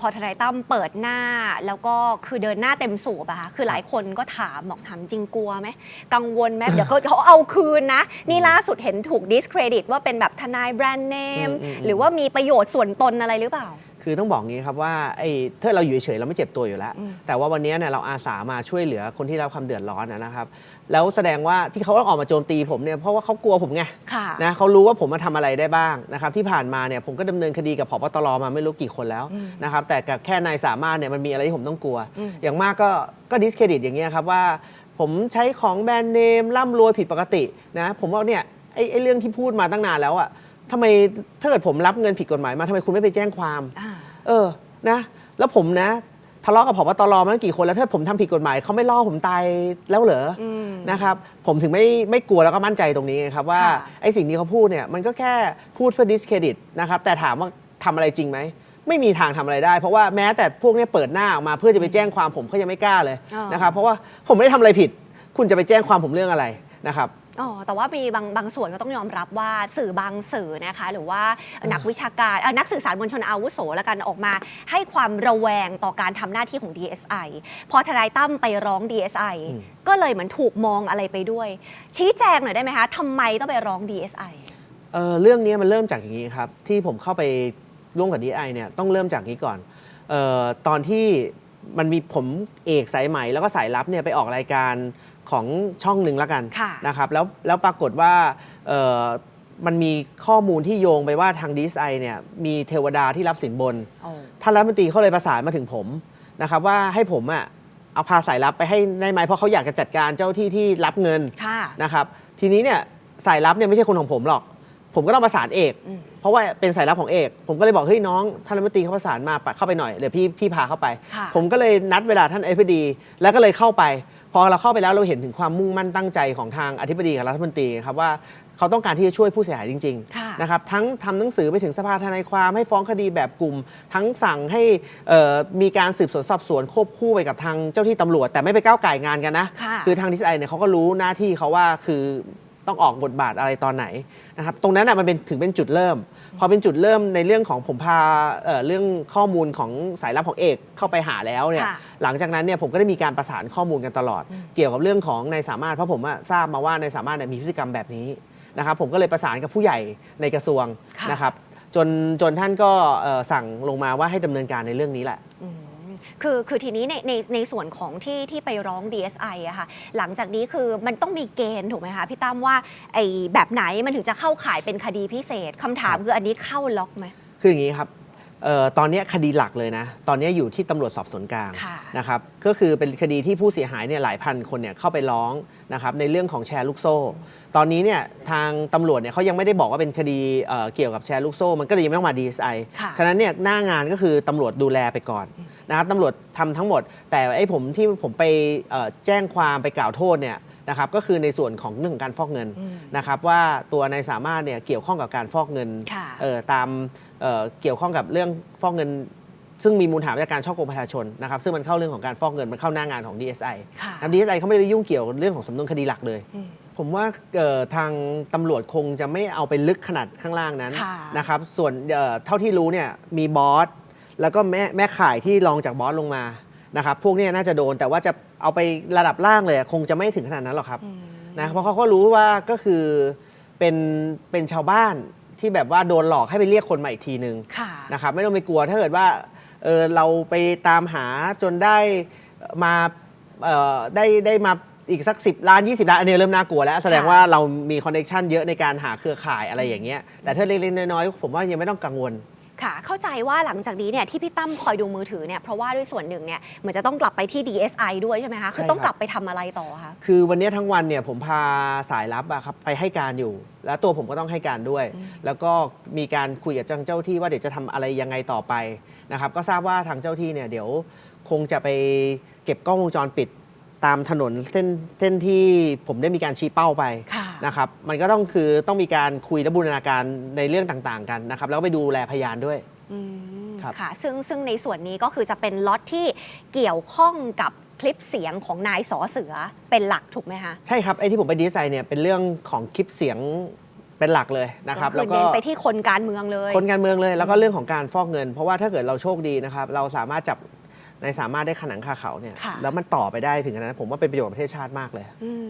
พอทนายตั้มเปิดหน้าแล้วก็คือเดินหน้าเต็มสูบอะค่ะคือหลายคนก็ถามบอกถามจริงกลัวไหมกังวลไหมเดี๋ยวเขาเขาเอาคืนนะ นี่ล่าสุดเห็นถูกดิสเครดิตว่าเป็นแบบทนายแบรนด์เนมอืมอืมอืมหรือว่ามีประโยชน์ส่วนตนอะไรหรือเปล่า คือต้องบอกงี้ครับว่าไอ้ถ้าเราอยู่เฉยๆเราไม่เจ็บตัวอยู่แล้วอืมแต่ว่าวันนี้เนี่ยเราอาสามาช่วยเหลือคนที่รับความเดือดร้อนนะนะครับ แล้วแสดงว่าที่เขาต้องออกมาโจมตีผมเนี่ยเพราะว่าเขากลัวผมไงค่ะ นะเขารู้ว่าผมมาทำอะไรได้บ้างนะครับที่ผ่านมาเนี่ยผมก็ดำเนินคดีกับผบตรมาไม่รู้กี่คนแล้วอืมนะครับแต่กับแค่นายสามารถเนี่ยมันมีอะไรที่ผมต้องกลัวอืมอย่างมากก็ก็ดิสเครดิตอย่างเงี้ยครับว่า ผมใช้ของแบรนด์เนมร่ำรวยผิดปกตินะผมว่าเนี่ยไอ้ไอ้เรื่องที่พูดมาตั้งนานแล้วอะทำไมถ้าเกิดผมรับเงินผิดกฎหมายมาทำไมคุณไม่ไปแจ้งความ อ่า เออนะ แล้วผมนะทะเลาะกับผบตรมาตั้งกี่คนแล้วถ้าผมทำผิดกฎหมายเขาไม่ล่อผมตายแล้วเหรอออืมนะครับ ผมถึงไม่ไม่กลัวแล้วก็มั่นใจตรงนี้ไงครับว่าค่ะไอ้สิ่งที่เขาพูดเนี่ยมันก็แค่พูดเพื่อ discredit นะครับแต่ถามว่าทำอะไรจริงไหม ไม่มีทางทำอะไรได้ เพราะว่าแม้แต่พวกเนี้เปิดหน้าออกมาเพื่อจะไปแจ้งความผมก็ยังไม่กล้าเลยอ๋อ นะครับเพราะว่าผมไม่ได้ทำอะไรผิด คุณจะไปแจ้งความผมเรื่องอะไร นะครับอ๋อแต่ว่ามีบางบางส่วนก็ต้องยอมรับว่าสื่อบางสื่อนะคะ หรือว่านักวิชาการเอ่อนักสื่อสารมวลชนอาวุโสแล้วกันออกมาให้ความระแวงต่อการทำหน้าที่ของ DSI พอทนายตั้มไปร้อง DSI อืมก็เลยเหมือนถูกมองอะไรไปด้วย ชี้แจงหน่อยได้ไหมคะทำไมต้องไปร้อง DSI เอ่อเรื่องนี้มันเริ่มจากอย่างนี้ครับ ที่ผมเข้าไปร่วมกับดีไอเนี่ยต้องเริ่มจากนี้ก่อนเออตอนที่มันมีผมเอกสายไหมแล้วก็สายลับเนี่ยไปออกรายการ ของช่องหนึ่งแล้วกันค่ะนะครับแล้วแล้วปรากฏว่าเอ่อมันมีข้อมูลที่โยงไปว่าทางดีไอเนี่ยมีเทวดาที่รับสินบนโอ้ท่านรัฐมนตรีเขาเลยประสานมาถึงผมนะครับว่าให้ผมอะเอาพาสายลับไปให้ได้ไหมเพราะเขาอยากจะจัดการเจ้าที่ที่รับเงินค่ะนะครับทีนี้เนี่ยสายลับเนี่ยไม่ใช่คนของผมหรอก ผมก็ต้องประสานเอกอืมเพราะว่าเป็นสายลับของเอก ผมก็เลยบอกเฮ้ยน้องท่านรัฐมนตรีเขาประสานมาปะเข้าไปหน่อยเดี๋ยวพี่พี่พาเข้าไปค่ะผมก็เลยนัดเวลาท่านอธิบดีแล้วก็เลยเข้าไปพ อเราเข้าไปแล้วเราเห็นถึงความมุ่งมั่นตั้งใจของทางอธิบดีกับรัฐมนตรีครับว่าเขาต้องการที่จะช่วยผู้เสียหายจริงค่ะๆนะครับทั้งทำหนังสือไปถึงสภาทนายความให้ฟ้องคดีแบบกลุ่ม ทั้งสั่งให้เอ่อมีการสืบสวนสอบสวนควบคู่ไปกับทางเจ้าที่ตำรวจ แต่ไม่ไปก้าวไก่ายงานกันนะค่ะคือทางดีไอเนี่ยเขาก็รู้หน้าที่เขาว่าคือ ต้องออกบทบาทอะไรตอนไหนนะครับตรงนั้นน่ะมันเป็นถึงเป็นจุดเริ่ม พอเป็นจุดเริ่มในเรื่องของผมพาเอ่อเรื่องข้อมูลของสายลับของเอกเข้าไปหาแล้วเนี่ยค่ะหลังจากนั้นเนี่ยผมก็ได้มีการประสานข้อมูลกันตลอด เกี่ยวกับเรื่องของนายสามารถเพราะผมอะทราบมาว่านายสามารถเนี่ยมีพฤติกรรมแบบนี้นะครับผมก็เลยประสานกับผู้ใหญ่ในกระทรวงค่ะ นะครับจนจนท่านก็เอ่อสั่งลงมาว่าให้ดำเนินการในเรื่องนี้แหละ อืม คือคือทีนี้ในในในส่วนของที่ที่ไปร้อง DSI อะค่ะหลังจากนี้คือมันต้องมีเกณฑ์ถูกไหมคะพี่ตั้มว่าไอ้แบบไหนมันถึงจะเข้าข่ายเป็นคดีพิเศษคำถามครับคืออันนี้เข้าล็อกไหม คืออย่างนี้ครับเอ่อตอนเนี้ยคดีหลักเลยนะ ตอนเนี้ยอยู่ที่ตำรวจสอบสวนกลางค่ะ นะครับ ก็คือเป็นคดีที่ผู้เสียหายเนี่ยหลายพันคนเนี่ยเข้าไปร้องนะครับในเรื่องของแชร์ลูกโซ่ ตอนนี้เนี่ยทางตำรวจเนี่ยเขายังไม่ได้บอกว่าเป็นคดีเอ่อเกี่ยวกับแชร์ลูกโซ่ มันก็เลยยังไม่ต้องมา DSI ค่ะ ฉะนั้นเนี่ยหน้างานก็คือตำรวจดูแลไปก่อน นะครับตำรวจทำทั้งหมด แต่ไอ้ผมที่ผมไปเอ่อแจ้งความไปกล่าวโทษเนี่ยนะครับก็คือในส่วนของเรื่องของการฟอกเงินอืมนะครับว่าตัวนายสามารถเนี่ยเกี่ยวข้องกับการฟอกเงินค่ะ เอ่อตามเอ่อเกี่ยวข้องกับเรื่องฟอกเงิน ซึ่งมีมูลฐานจากการช่อโกงประชาชนนะครับซึ่งมันเข้าเรื่องของการฟอกเงินมันเข้าหน้างานของ DSI ค่ะนะ DSI เขาไม่ได้ไปยุ่งเกี่ยวกับเรื่องของสำนวนคดีหลักเลย อืม ผมว่าเอ่อทางตำรวจคงจะไม่เอาไปลึกขนาดข้างล่างนั้นค่ะ นะครับ ส่วนเอ่อเท่าที่รู้เนี่ยมีบอส แล้วก็แม่แม่ข่ายที่รองจากบอสลงมานะครับพวกเนี้น่าจะโดนแต่ว่าจะเอาไประดับล่างเลยคงจะไม่ถึงขนาดนั้นหรอกครับอืมนะเพราะเขาก็รู้ว่าก็คือเป็นเป็นชาวบ้านที่แบบว่าโดนหลอกให้ไปเรียกคนมาอีกทีนึงค่ะนะครับไม่ต้องไปกลัวถ้าเกิดว่าเออเราไปตามหาจนได้มาเอ่อได้ได้มาอีกสัก 10 ล้าน 20 ล้านอันนี้เริ่มน่ากลัวแล้ว แสดงว่าเรามีคอนเนคชันเยอะในการหาเครือข่ายอะไรอย่างเงี้ยแต่ถ้าเล็กๆน้อยๆผมว่ายังไม่ต้องกังวล ค่ะ เข้าใจว่าหลังจากนี้เนี่ยที่พี่ตั้มคอยดูมือถือเนี่ยเพราะว่าด้วยส่วนหนึ่งเนี่ยเหมือนจะต้องกลับไปที่ DSI ด้วยใช่ไหมคะคือใช่ต้องครับกลับไปทำอะไรต่อคะ คือวันนี้ทั้งวันเนี่ยผมพาสายลับอะครับไปให้การอยู่ แล้วตัวผมก็ต้องให้การด้วย แล้วก็มีการคุยกับเจ้าเจ้าที่ว่าเดี๋ยวจะทำอะไรยังไงต่อไปนะครับก็ทราบว่าทางเจ้าที่เนี่ยเดี๋ยวคงจะไปเก็บกล้องวงจรปิดตามถนนเส้นเส้นที่ผมได้มีการชี้เป้าไป ค่ะ นะครับมันก็ต้องคือต้องมีการคุยและบูรณาการในเรื่องต่างๆกันนะครับแล้วก็ไปดูแลพยานด้วย อืมครับ ค่ะ ซึ่งซึ่งในส่วนนี้ก็คือจะเป็นล็อตที่เกี่ยวข้องกับคลิปเสียงของนายสอเสือเป็นหลักถูกไหมคะใช่ครับไอ้ที่ผมไปดีไซน์เนี่ยเป็นเรื่องของคลิปเสียงเป็นหลักเลยนะครับก็แล้วคือก็ เน้นไปที่คนการเมืองเลย คนการเมืองเลยแล้วก็เรื่องของการฟอกเงิน เพราะว่าถ้าเกิดเราโชคดีนะครับ เราสามารถจับในสามารถได้ขนังคาเขาเนี่ยค่ะ แล้วมันต่อไปได้ถึงขนาดนั้นผมว่าเป็นประโยชน์กับประเทศชาติมากเลย อืม